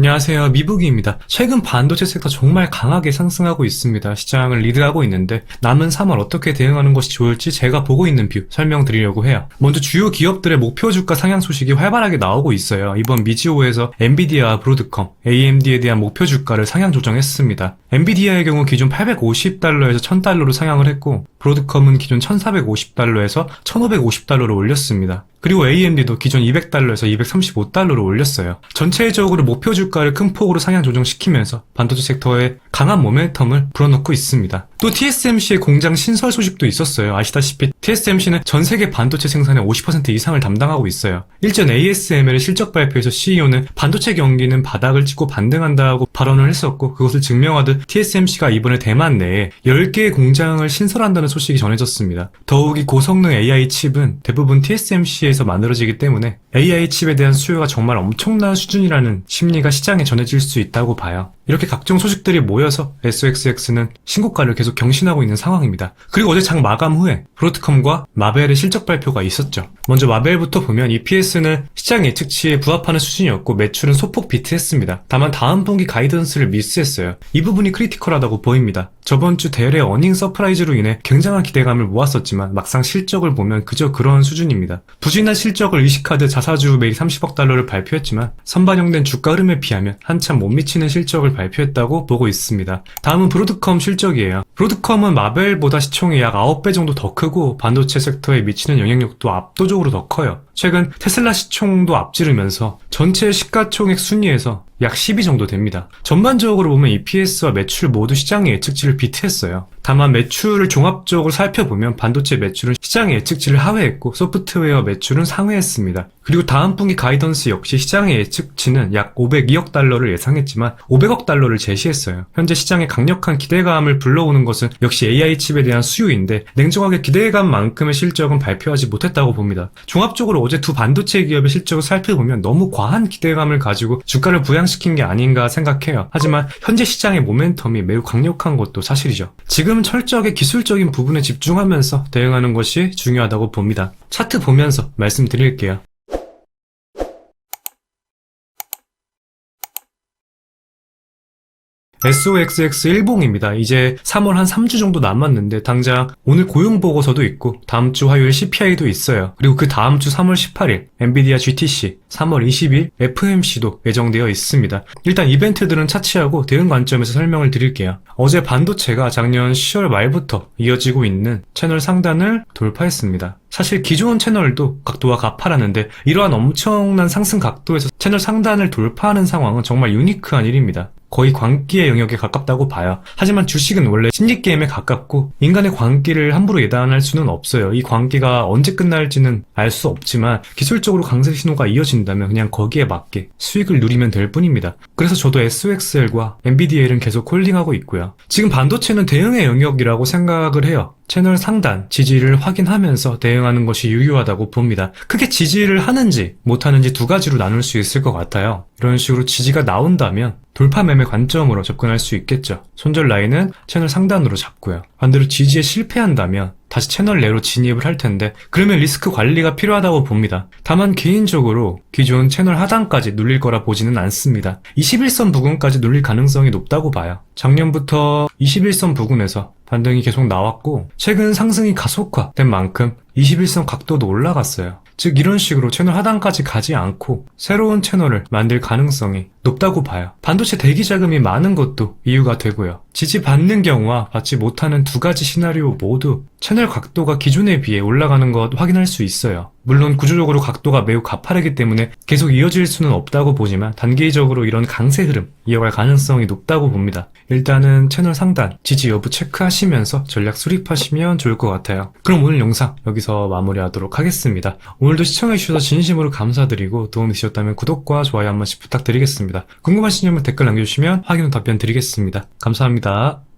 안녕하세요. 미북이입니다. 최근 반도체 섹터 정말 강하게 상승하고 있습니다. 시장을 리드하고 있는데 남은 3월 어떻게 대응하는 것이 좋을지 제가 보고 있는 뷰 설명드리려고 해요. 먼저 주요 기업들의 목표 주가 상향 소식이 활발하게 나오고 있어요. 이번 미지오에서 엔비디아, 브로드컴, AMD에 대한 목표 주가를 상향 조정했습니다. 엔비디아의 경우 기존 850달러에서 1000달러로 상향을 했고 브로드컴은 기존 1450달러에서 1550달러로 올렸습니다. 그리고 AMD도 기존 200달러에서 235달러로 올렸어요. 전체적으로 목표 주가를 큰 폭으로 상향 조정시키면서 반도체 섹터에 강한 모멘텀을 불어넣고 있습니다. 또 TSMC의 공장 신설 소식도 있었어요. 아시다시피 TSMC는 전 세계 반도체 생산의 50% 이상을 담당하고 있어요. 일전 ASML의 실적 발표에서 CEO는 반도체 경기는 바닥을 찍고 반등한다고 발언을 했었고 그것을 증명하듯 TSMC가 이번에 대만 내에 10개의 공장을 신설한다는 소식이 전해졌습니다. 더욱이 고성능 AI 칩은 대부분 TSMC에서 만들어지기 때문에 AI 칩에 대한 수요가 정말 엄청난 수준이라는 심리가 시장에 전해질 수 있다고 봐요. 이렇게 각종 소식들이 모여서 SXX는 신고가를 계속 경신하고 있는 상황입니다. 그리고 어제 장 마감 후에 브로드컴과 마벨의 실적 발표가 있었죠. 먼저 마벨부터 보면 EPS는 시장 예측치에 부합하는 수준이었고 매출은 소폭 비트했습니다. 다만 다음 분기 가이던스를 미스했어요. 이 부분이 크리티컬하다고 보입니다. 저번 주 대회 어닝 서프라이즈로 인해 굉장 한 기대감을 모았었지만 막상 실적을 보면 그저 그런 수준입니다. 부진한 실적을 의식하듯 자사주 매일 30억 달러를 발표했지만 선반영된 주가 흐름에 비하면 한참 못 미치는 실적을 발표했다고 보고 있습니다. 다음은 브로드컴 실적이에요. 브로드컴은 마벨보다 시총이 약 9배 정도 더 크고 반도체 섹터에 미치는 영향력도 압도적으로 더 커요. 최근 테슬라 시총도 앞지르면서 전체 시가총액 순위에서 약 10위 정도 됩니다. 전반적으로 보면 EPS와 매출 모두 시장의 예측치를 비트했어요. 다만 매출을 종합적으로 살펴보면 반도체 매출은 시장의 예측치를 하회했고 소프트웨어 매출은 상회했습니다. 그리고 다음 분기 가이던스 역시 시장의 예측치는 약 502억 달러를 예상했지만 500억 달러를 제시했어요. 현재 시장에 강력한 기대감을 불러오는 것은 역시 AI 칩에 대한 수요인데 냉정하게 기대감만큼의 실적은 발표하지 못했다고 봅니다. 종합적으로 어제 두 반도체 기업의 실적을 살펴보면 너무 과한 기대감을 가지고 주가를 부양시킨 게 아닌가 생각해요. 하지만 현재 시장의 모멘텀이 매우 강력한 것도 사실이죠. 지금은 철저하게 기술적인 부분에 집중하면서 대응하는 것이 중요하다고 봅니다. 차트 보면서 말씀드릴게요. SOXX 일봉입니다. 이제 3월 한 3주 정도 남았는데 당장 오늘 고용 보고서도 있고 다음 주 화요일 CPI도 있어요. 그리고 그 다음 주 3월 18일 엔비디아 GTC, 3월 20일 FMC도 예정되어 있습니다. 일단 이벤트들은 차치하고 대응 관점에서 설명을 드릴게요. 어제 반도체가 작년 10월 말부터 이어지고 있는 채널 상단을 돌파했습니다. 사실 기존 채널도 각도가 가파랐는데 이러한 엄청난 상승 각도에서 채널 상단을 돌파하는 상황은 정말 유니크한 일입니다. 거의 광기의 영역에 가깝다고 봐요. 하지만 주식은 원래 심리게임에 가깝고 인간의 광기를 함부로 예단할 수는 없어요. 이 광기가 언제 끝날지는 알 수 없지만 기술적으로 강세 신호가 이어진다면 그냥 거기에 맞게 수익을 누리면 될 뿐입니다. 그래서 저도 SOXL과 NVDA를 계속 홀딩하고 있고요. 지금 반도체는 대응의 영역이라고 생각을 해요. 채널 상단, 지지를 확인하면서 대응하는 것이 유효하다고 봅니다. 크게 지지를 하는지 못하는지 두 가지로 나눌 수 있을 것 같아요. 이런 식으로 지지가 나온다면 돌파 매매 관점으로 접근할 수 있겠죠. 손절 라인은 채널 상단으로 잡고요. 반대로 지지에 실패한다면 다시 채널 내로 진입을 할 텐데 그러면 리스크 관리가 필요하다고 봅니다. 다만 개인적으로 기존 채널 하단까지 눌릴 거라 보지는 않습니다. 21선 부근까지 눌릴 가능성이 높다고 봐요. 작년부터 21선 부근에서 반등이 계속 나왔고 최근 상승이 가속화된 만큼 21선 각도도 올라갔어요. 즉 이런 식으로 채널 하단까지 가지 않고 새로운 채널을 만들 가능성이 높다고 봐요. 반도체 대기 자금이 많은 것도 이유가 되고요. 지지받는 경우와 받지 못하는 두 가지 시나리오 모두 채널 각도가 기존에 비해 올라가는 것 확인할 수 있어요. 물론 구조적으로 각도가 매우 가파르기 때문에 계속 이어질 수는 없다고 보지만 단기적으로 이런 강세 흐름 이어갈 가능성이 높다고 봅니다. 일단은 채널 상단 지지 여부 체크하시면서 전략 수립하시면 좋을 것 같아요. 그럼 오늘 영상 여기서 마무리하도록 하겠습니다. 오늘도 시청해주셔서 진심으로 감사드리고 도움이 되셨다면 구독과 좋아요 한 번씩 부탁드리겠습니다. 궁금하신 점은 댓글 남겨주시면 확인 후 답변 드리겠습니다. 감사합니다.